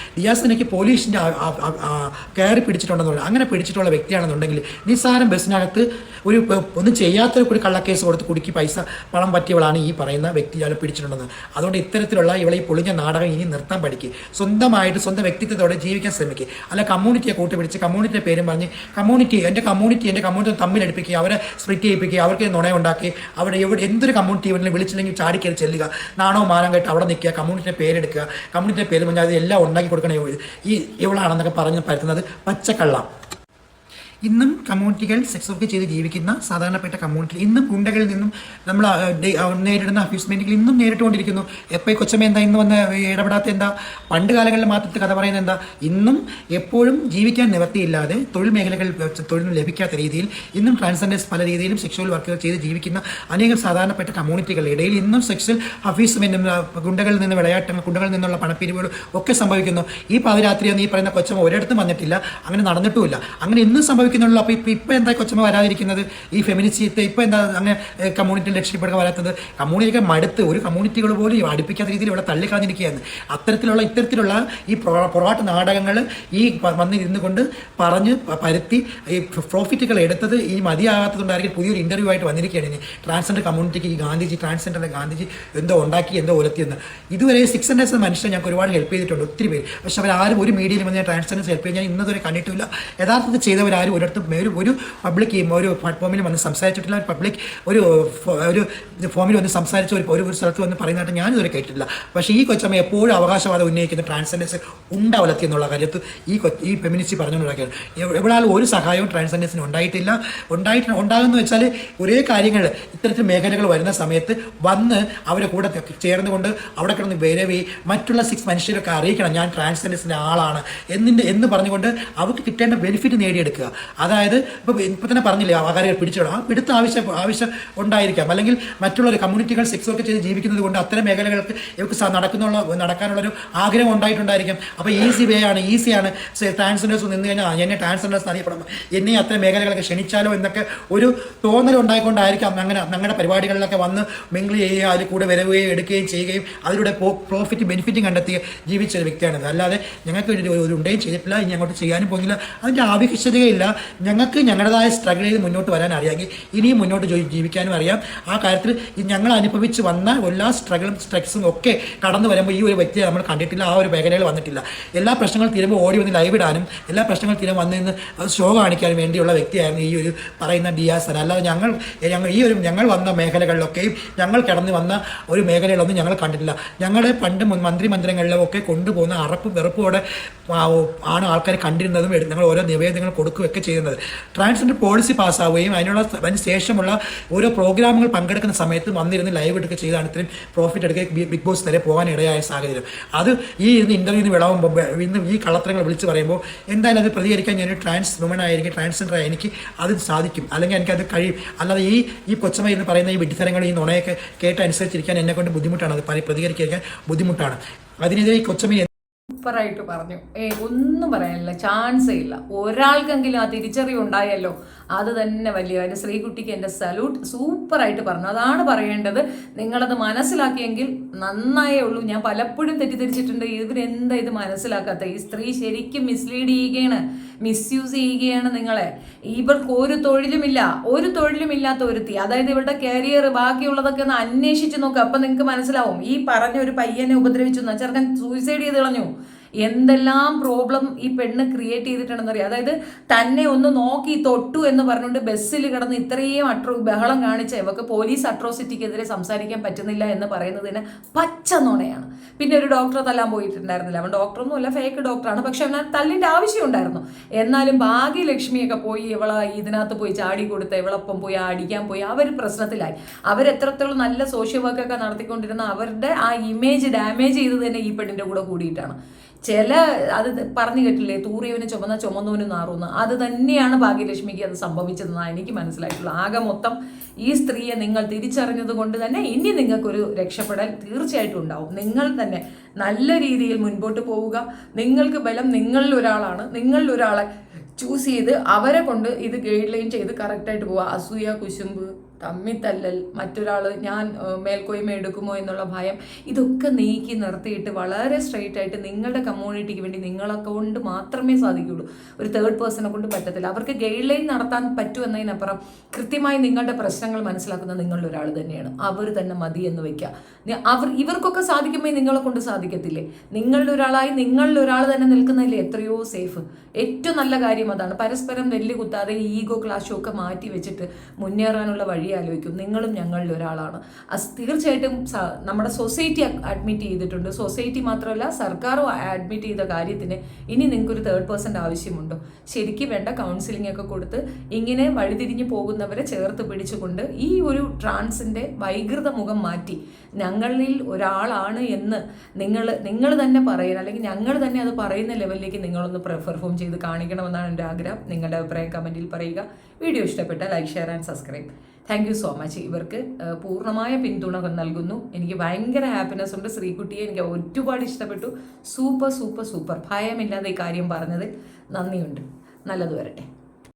പോലീസിന്റെ ആ- ആ- ആ കയറി പിടിച്ചിട്ടുണ്ടെന്നുള്ള അങ്ങനെ പിടിച്ചിട്ടുള്ള വ്യക്തിയാണെന്നുണ്ടെങ്കിൽ നിസ്സാരം ബസ്സിനകത്ത് ഒരു ഒന്നും ചെയ്യാത്തൊരു ഒരു കള്ളക്കേസ് കൊടുത്ത് കുടുക്കി പൈസ പണം പറ്റിയവളാണ് ഈ പറയുന്ന വ്യക്തി ഞാൻ പിടിച്ചിട്ടുണ്ടെന്ന്. അതുകൊണ്ട് ഇത്തരത്തിലുള്ള ഇവളെ ഈ പൊളിഞ്ഞ നാടകം ഇനി നിർത്താൻ പഠിക്കുക സ്വന്തമായിട്ട് സ്വന്തം വ്യക്തിത്വത്തോടെ ജീവിക്കാൻ ശ്രമിക്കുക അല്ല കമ്മ്യൂണിറ്റിയെ കൂട്ടുപിടിച്ച് കമ്മ്യൂണിറ്റിയുടെ പേരും പറഞ്ഞ് കമ്മ്യൂണിറ്റി എന്റെ കമ്മ്യൂണിറ്റി എന്റെ കമ്മ്യൂണിറ്റി തമ്മിൽ തമ്മിലടിപ്പിക്കുക അവരെ സ്പ്ലിറ്റ് ചെയ്യിപ്പിക്കുക അവർക്ക് നുണയുണ്ടാക്കി അവിടെ എവിടെ എന്തൊരു കമ്മ്യൂണിറ്റി ഇവരിൽ വിളിച്ചില്ലെങ്കിൽ ചാടിക്കയറി ചെല്ലുക നാണോ മാനം കേട്ട് അവിടെ നിൽക്കുക കമ്മ്യൂണിറ്റിയുടെ പേരെടുക്കുക കമ്മ്യൂണിറ്റിയുടെ പേര് പറഞ്ഞാൽ അത് എല്ലാം ഉണ്ടാക്കി കൊടുക്കണേ ഈ ഇവളാണെന്നൊക്കെ പറഞ്ഞ് പരത്തുന്നത് പച്ചക്കള്ളം. ഇന്നും കമ്മ്യൂണിറ്റികൾ സെക്സ് വർക്ക് ചെയ്ത് ജീവിക്കുന്ന സാധാരണപ്പെട്ട കമ്മ്യൂണിറ്റി ഇന്നും ഗുണ്ടകളിൽ നിന്നും നമ്മൾ നേരിടുന്ന അഫ്യൂസ്മെന്റുകൾ ഇന്നും നേരിട്ടുകൊണ്ടിരിക്കുന്നു. എപ്പോൾ കൊച്ചമ്മ എന്താ ഇന്ന് വന്ന് ഇടപെടാത്ത എന്താ? പണ്ട് കാലങ്ങളിൽ മാത്രത്തിൽ കഥ പറയുന്നത് എന്താ? ഇന്നും എപ്പോഴും ജീവിക്കാൻ നിവർത്തിയില്ലാതെ തൊഴിൽ മേഖലകളിൽ തൊഴിൽ ലഭിക്കാത്ത രീതിയിൽ ഇന്നും ട്രാൻസ്ജെൻഡേഴ്സ് പല രീതിയിലും സെക്ഷൽ വർക്കുകൾ ചെയ്ത് ജീവിക്കുന്ന അനേകം സാധാരണപ്പെട്ട കമ്മ്യൂണിറ്റികളുടെ ഇടയിൽ ഇന്നും സെക്ഷൽ അഫ്യൂസ്മെന്റും ആ, ഗുണ്ടകളിൽ നിന്ന് വിളയാട്ടങ്ങൾ ഗുണ്ടകളിൽ നിന്നുള്ള പണപ്പിരിവുകളും ഒക്കെ സംഭവിക്കുന്നു. ഈ പാതിരാത്രി ഈ പറയുന്ന കൊച്ചമ്മ ഒരിടത്തും വന്നിട്ടില്ല. അങ്ങനെ നടന്നിട്ടുമില്ല. അങ്ങനെ ഇന്നും സംഭവിക്കുന്നുള്ളൂ അപ്പോൾ ഇപ്പം ഇപ്പം എന്താ കൊച്ചമ്മ വരാതിരിക്കുന്നത്? ഈ ഫെമിനിസ്റ്റ് ഇപ്പം എന്താ അങ്ങനെ കമ്മ്യൂണിറ്റി രക്ഷപ്പെടുക വരാത്തത്? കമ്മ്യൂണിറ്റിയൊക്കെ മടുത്ത് ഒരു കമ്മ്യൂണിറ്റികൾ പോലും അടുപ്പിക്കാത്ത രീതിയിൽ ഇവിടെ തള്ളിക്കളഞ്ഞിരിക്കുകയാണ്. അത്തരത്തിലുള്ള ഇത്തരത്തിലുള്ള ഈ പൊറ- പൊറാട്ട് നാടകങ്ങൾ ഈ വന്നിരുന്നു കൊണ്ട് പറഞ്ഞ് പരുത്തി ഈ പ്രോഫിറ്റുകൾ എടുത്തത് ഈ മതിയാകാത്തതുകൊണ്ടായിരിക്കും പുതിയൊരു ഇന്റർവ്യൂ ആയിട്ട് വന്നിരിക്കുകയാണ് ഇനി. ട്രാൻസ്ജെൻഡർ കമ്മ്യൂണിറ്റിക്ക് ഈ ഗാന്ധിജി ട്രാൻസ്ജെൻഡറിലെ ഗാന്ധിജി എന്തോ ഉണ്ടാക്കി എന്തോ ഉലത്തിയെന്ന്. ഇതുവരെ സിക്സ് ഹൺഡ്രഡ്സ് മനുഷ്യൻ ഞങ്ങൾക്ക് ഒരുപാട് ഹെൽപ്പ് ചെയ്തിട്ടുണ്ട് ഒത്തിരി പേര്. പക്ഷെ അവരാരും ഒരു മീഡിയയിൽ വന്ന് ട്രാൻസ്ജെൻഡേഴ്സ് ഹെൽപ്പ് ചെയ്യാൻ ഇന്നതുവരെ കണ്ടിട്ടില്ല. യഥാർത്ഥത്തിൽ ചെയ്തവരാരും ഒരിടത്തും ഒരു ഒരു പബ്ലിക് ഒരു പ്ലാറ്റ്ഫോമിൽ വന്ന് സംസാരിച്ചിട്ടില്ല. ഒരു പബ്ലിക് ഒരു ഒരു ഫോമിൽ വന്ന് സംസാരിച്ച ഒരു ഒരു സ്ഥലത്ത് വന്ന് പറയുന്നതായിട്ട് ഞാൻ ഇതുവരെ കേട്ടിട്ടില്ല. പക്ഷേ ഈ കൊച്ചമ്മ എപ്പോഴും അവകാശവാദം ഉന്നയിക്കുന്ന ട്രാൻസ്ജെൻഡേഴ്സ് ഉണ്ടാവലത്തി എന്നുള്ള കാര്യത്ത് ഈ ഈ ഫെമിനിസ്റ്റ് പറഞ്ഞുകൊണ്ടിരിക്കുകയാണ്. എവിടെയാലും ഒരു സഹായവും ട്രാൻസ്ജെൻഡേഴ്സിന് ഉണ്ടായിട്ടില്ല. ഉണ്ടായിട്ട് ഉണ്ടാകുമെന്ന് വെച്ചാൽ ഒരേ കാര്യങ്ങൾ ഇത്തരത്തിൽ മേഖലകൾ വരുന്ന സമയത്ത് വന്ന് അവരെ കൂടെ ചേർന്നുകൊണ്ട് അവിടെ കിടന്ന് വരവേ മറ്റുള്ള സിക്സ് മനുഷ്യരൊക്കെ അറിയിക്കണം ഞാൻ ട്രാൻസ്ജെൻഡേഴ്സിന്റെ ആളാണ് എന്നിന്റെ എന്ന് പറഞ്ഞുകൊണ്ട് അവർക്ക് കിട്ടേണ്ട ബെനിഫിറ്റ് നേടിയെടുക്കുക. അതായത് ഇപ്പോൾ ഇപ്പം തന്നെ പറഞ്ഞില്ലേ ആകാരികൾ പിടിച്ചിടണം ആ പിടുത്ത ആവശ്യം ആവശ്യം ഉണ്ടായിരിക്കാം. അല്ലെങ്കിൽ മറ്റുള്ള കമ്മ്യൂണിറ്റികൾ സെക്സ് ഒക്കെ ചെയ്ത് ജീവിക്കുന്നത് കൊണ്ട് അത്തരം മേഖലകൾക്ക് ഇവർക്ക് നടക്കുന്നുള്ള നടക്കാനുള്ളൊരു ആഗ്രഹം ഉണ്ടായിട്ടുണ്ടായിരിക്കും. അപ്പോൾ ഈസി വേ ആണ് ഈസിയാണ് ട്രാൻസ്ജെൻഡേഴ്സ് നിന്ന് കഴിഞ്ഞാൽ എന്നെ ട്രാൻസ്ജെൻഡേഴ്സ് അറിയപ്പെടണം. എന്നെ അത്തരം മേഖലകളൊക്കെ ക്ഷണിച്ചാലോ എന്നൊക്കെ ഒരു തോന്നൽ ഉണ്ടായിക്കൊണ്ടായിരിക്കാം അങ്ങനെ ഞങ്ങളുടെ പരിപാടികളിലൊക്കെ വന്ന് മിങ്കിൾ ചെയ്യുകയും അതിൽ കൂടെ വരവുകയും എടുക്കുകയും ചെയ്യുകയും അതിലൂടെ പ്രോഫിറ്റ് ബെനിഫിറ്റും കണ്ടെത്തി ജീവിച്ച ഒരു വ്യക്തിയാണിത്. അല്ലാതെ ഞങ്ങൾക്ക് ഒരു- ഉണ്ടയും ചെയ്തിട്ടില്ല ഇനി അങ്ങോട്ട് ചെയ്യാനും പോകുന്നില്ല. അതിന്റെ ആവശ്യകതയില്ല. ഞങ്ങൾക്ക് ഞങ്ങളുടേതായ സ്ട്രഗിൾ ചെയ്ത് മുന്നോട്ട് വരാൻ അറിയാമെങ്കിൽ ഇനിയും മുന്നോട്ട് ജീവിക്കാനും അറിയാം. ആ കാര്യത്തിൽ ഞങ്ങൾ അനുഭവിച്ച് വന്ന എല്ലാ സ്ട്രഗിളും സ്ട്രെക്സും ഒക്കെ കടന്നു വരുമ്പോൾ ഈ ഒരു വ്യക്തിയെ നമ്മൾ കണ്ടിട്ടില്ല ആ ഒരു മേഖലയിൽ വന്നിട്ടില്ല. എല്ലാ പ്രശ്നങ്ങൾ തീരുമ്പോൾ ഓടി വന്ന് ലൈവ് ഇടാനും എല്ലാ പ്രശ്നങ്ങൾ തീരെ വന്ന് നിന്ന് ഷോ കാണിക്കാനും വേണ്ടിയുള്ള വ്യക്തിയായിരുന്നു ഈ ഒരു പറയുന്ന ഡിയാസൻ. അല്ലാതെ ഞങ്ങൾ ഞങ്ങൾ ഈ ഒരു ഞങ്ങൾ വന്ന മേഖലകളിലൊക്കെയും ഞങ്ങൾ കടന്നു വന്ന ഒരു മേഖലയിലൊന്നും ഞങ്ങൾ കണ്ടിട്ടില്ല. ഞങ്ങളുടെ പണ്ട് മന്ത്രി മന്ദിരങ്ങളിലൊക്കെ കൊണ്ടുപോകുന്ന അറപ്പും വെറുപ്പോടെ ആണ് ആൾക്കാർ കണ്ടിരുന്നതും ഞങ്ങൾ ഓരോ നിവേദനങ്ങൾ കൊടുക്കുകയൊക്കെ ചെയ്യുന്നത്. ട്രാൻസ്ജെൻഡർ പോളിസി പാസ്സാവുകയും അതിനുള്ള അതിന് ശേഷമുള്ള ഓരോ പ്രോഗ്രാമുകൾ പങ്കെടുക്കുന്ന സമയത്ത് വന്നിരുന്ന് ലൈവ് എടുക്കുക ചെയ്താണ് ഇത്രയും പ്രോഫിറ്റ് എടുക്കുക ബിഗ് ബോസ് വരെ പോകാൻ ഇടയായ സാഹചര്യം. അത് ഈ ഇന്റർവ്യൂ ഇന്റർവ്യൂന്ന് വിളവുമ്പോൾ ഇന്ന് ഈ കള്ളത്തരങ്ങൾ വിളിച്ച് പറയുമ്പോൾ എന്തായാലും അത് പ്രതികരിക്കാൻ ഞാൻ ട്രാൻസ് വുമൺ ആയിരിക്കും ട്രാൻസ്ജെൻഡർ ആയി എനിക്ക് അത് സാധിക്കും. അല്ലെങ്കിൽ എനിക്കത് കഴിയും. അല്ലാതെ ഈ ഈ കൊച്ചമ്മ എന്ന് പറയുന്ന ഈ വിഡിത്തരങ്ങൾ ഈ നുണയൊക്കെ കേട്ട് അനുസരിച്ചിരിക്കാൻ എന്നെ കൊണ്ട് ബുദ്ധിമുട്ടാണ്. അത് പരി- പ്രതികരിക്കാൻ ബുദ്ധിമുട്ടാണ്. അതിനെതിരെ ഈ കൊച്ചമ സൂപ്പറായിട്ട് പറഞ്ഞു. ഏ ഒന്നും പറയാനില്ല. ചാൻസേ ഇല്ല. ഒരാൾക്കെങ്കിലും ആ തിരിച്ചറിവ് ഉണ്ടായല്ലോ. അത് തന്നെ വലിയ കാര്യം. ശ്രീകുട്ടിക്ക് എന്റെ സല്യൂട്ട് സൂപ്പറായിട്ട് പറഞ്ഞു. അതാണ് പറയേണ്ടത്. നിങ്ങളത് മനസ്സിലാക്കിയെങ്കിൽ നന്നായേ ഉള്ളൂ. ഞാൻ പലപ്പോഴും തെറ്റിദ്ധരിച്ചിട്ടുണ്ട്. ഇവരെന്താ ഇത് മനസ്സിലാക്കാത്ത? ഈ സ്ത്രീ ശരിക്കും മിസ്ലീഡ് ചെയ്യുകയാണ്. മിസ്യൂസ് ചെയ്യുകയാണ് നിങ്ങളെ. ഇവർക്ക് ഒരു തൊഴിലുമില്ല. ഒരു തൊഴിലുമില്ലാത്ത ഒരുത്തി. അതായത് ഇവരുടെ കരിയർ ബാക്കിയുള്ളതൊക്കെ ഒന്ന് അന്വേഷിച്ച് നോക്കുക അപ്പം നിങ്ങൾക്ക് മനസ്സിലാവും. ഈ പറഞ്ഞ ഒരു പയ്യനെ ഉപദ്രവിച്ചു ചെറുക്കൻ സൂയിസൈഡ് ചെയ്ത് കളഞ്ഞു. എന്തെല്ലാം പ്രോബ്ലം ഈ പെണ്ണ് ക്രിയേറ്റ് ചെയ്തിട്ടുണ്ടെന്ന് അറിയാം. അതായത് തന്നെ ഒന്ന് നോക്കി തൊട്ടു എന്ന് പറഞ്ഞുകൊണ്ട് ബസ്സിൽ കിടന്ന് ഇത്രയും അട്രോ ബഹളം കാണിച്ച ഇവക്ക് പോലീസ് അട്രോസിറ്റിക്കെതിരെ സംസാരിക്കാൻ പറ്റുന്നില്ല എന്ന് പറയുന്നതിന് പച്ച നുണയാണ്. പിന്നെ ഒരു ഡോക്ടറെ തല്ലാൻ പോയിട്ടുണ്ടായിരുന്നില്ല. അവൻ ഡോക്ടറൊന്നും അല്ല ഫേക്ക് ഡോക്ടറാണ് പക്ഷെ അവൻ തല്ലിന്റെ ആവശ്യമുണ്ടായിരുന്നു എന്നാലും ഭാഗ്യലക്ഷ്മിയൊക്കെ പോയി ഇവളെ ഇതിനകത്ത് പോയി ചാടി കൊടുത്ത ഇവളൊപ്പം പോയി അടിക്കാൻ പോയി. അവർ പ്രശ്നത്തിലായി. അവരെത്രത്തോളം നല്ല സോഷ്യൽ വർക്കൊക്കെ നടത്തിക്കൊണ്ടിരുന്ന അവരുടെ ആ ഇമേജ് ഡാമേജ് ചെയ്തത് തന്നെ ഈ പെണ്ണിന്റെ കൂടെ കൂടിയിട്ടാണ്. ചില അത് പറഞ്ഞു കേട്ടില്ലേ തൂറിയവന് ചുമന്ന ചുമന്നവന് നാറുന്നു. അത് തന്നെയാണ് ഭാഗ്യലക്ഷ്മിക്ക് അത് സംഭവിച്ചതെന്നാണ് എനിക്ക് മനസ്സിലായിട്ടുള്ളത്. ആകെ മൊത്തം ഈ സ്ത്രീയെ നിങ്ങൾ തിരിച്ചറിഞ്ഞത് കൊണ്ട് തന്നെ ഇനി നിങ്ങൾക്കൊരു രക്ഷപ്പെടൽ തീർച്ചയായിട്ടും ഉണ്ടാവും. നിങ്ങൾ തന്നെ നല്ല രീതിയിൽ മുൻപോട്ട് പോവുക. നിങ്ങൾക്ക് ബലം നിങ്ങളിൽ ഒരാളാണ്. നിങ്ങളിൽ ഒരാളെ ചൂസ് ചെയ്ത് അവരെ കൊണ്ട് ഇത് ഗൈഡ് ലൈൻ ചെയ്ത് കറക്റ്റായിട്ട് പോവുക. അസൂയ കുശുമ്പ് തമ്മിത്തല്ലൽ മറ്റൊരാൾ ഞാൻ മേൽക്കോയ്മ എടുക്കുമോ എന്നുള്ള ഭയം ഇതൊക്കെ നീക്കി നിർത്തിയിട്ട് വളരെ സ്ട്രെയിറ്റ് ആയിട്ട് നിങ്ങളുടെ കമ്മ്യൂണിറ്റിക്ക് വേണ്ടി നിങ്ങളെ കൊണ്ട് മാത്രമേ സാധിക്കുകയുള്ളൂ. ഒരു തേർഡ് പേഴ്സണെ കൊണ്ട് പറ്റത്തില്ല. അവർക്ക് ഗൈഡ് ലൈൻ നടത്താൻ പറ്റുമെന്നതിനപ്പുറം കൃത്യമായി നിങ്ങളുടെ പ്രശ്നങ്ങൾ മനസ്സിലാക്കുന്ന നിങ്ങളുടെ ഒരാൾ തന്നെയാണ്. അവർ തന്നെ മതി എന്ന് വയ്ക്കുക. അവർ ഇവർക്കൊക്കെ സാധിക്കുമ്പോൾ നിങ്ങളെ കൊണ്ട് സാധിക്കത്തില്ലേ? നിങ്ങളുടെ ഒരാളായി നിങ്ങളിൽ ഒരാൾ തന്നെ നിൽക്കുന്നതിൽ എത്രയോ സേഫ് ഏറ്റവും നല്ല കാര്യം അതാണ്. പരസ്പരം നെല്ലുകുത്താതെ ഈഗോ ക്ലാഷും ഒക്കെ മാറ്റി വെച്ചിട്ട് മുന്നേറാനുള്ള വഴി ആലോചിക്കും. നിങ്ങളും ഞങ്ങളിൽ ഒരാളാണ്. അത് തീർച്ചയായിട്ടും നമ്മുടെ സൊസൈറ്റി അഡ്മിറ്റ് ചെയ്തിട്ടുണ്ട്. സൊസൈറ്റി മാത്രമല്ല സർക്കാരും അഡ്മിറ്റ് ചെയ്ത കാര്യത്തിന് ഇനി നിങ്ങൾക്കൊരു തേർഡ് പേഴ്സന്റെ ആവശ്യമുണ്ടോ. ശരിക്കും വേണ്ട കൗൺസിലിംഗ് ഒക്കെ കൊടുത്ത് ഇങ്ങനെ വഴിതിരിഞ്ഞു പോകുന്നവരെ ചേർത്ത് പിടിച്ചുകൊണ്ട് ഈ ഒരു ട്രാൻസിന്റെ വൈകൃത മുഖം മാറ്റി. ഞങ്ങളിൽ ഒരാളാണ് എന്ന് നിങ്ങൾ നിങ്ങൾ തന്നെ പറയുക അല്ലെങ്കിൽ ഞങ്ങൾ തന്നെ അത് പറയുന്ന ലെവലിലേക്ക് നിങ്ങളൊന്ന് പെർഫോം ചെയ്ത് കാണിക്കണമെന്നാണ് എന്റെ ആഗ്രഹം. നിങ്ങളുടെ അഭിപ്രായം കമന്റിൽ പറയുക. വീഡിയോ ഇഷ്ടപ്പെട്ടാൽ like share and subscribe. Thank you so much ഇവർക്ക് പൂർണമായ പിന്തുണ നൽകുന്നു. എനിക്ക് ഭയങ്കര ഹാപ്പിനെസ് ഉണ്ട്. ശ്രീകുട്ടിയെ എനിക്ക് ഒരുപാട് ഇഷ്ടപ്പെട്ടു. Super super super. ഭയമില്ലാതെ ഈ കാര്യം പറഞ്ഞതിൽ നന്ദിയുണ്ട്. നല്ലത് വരട്ടെ.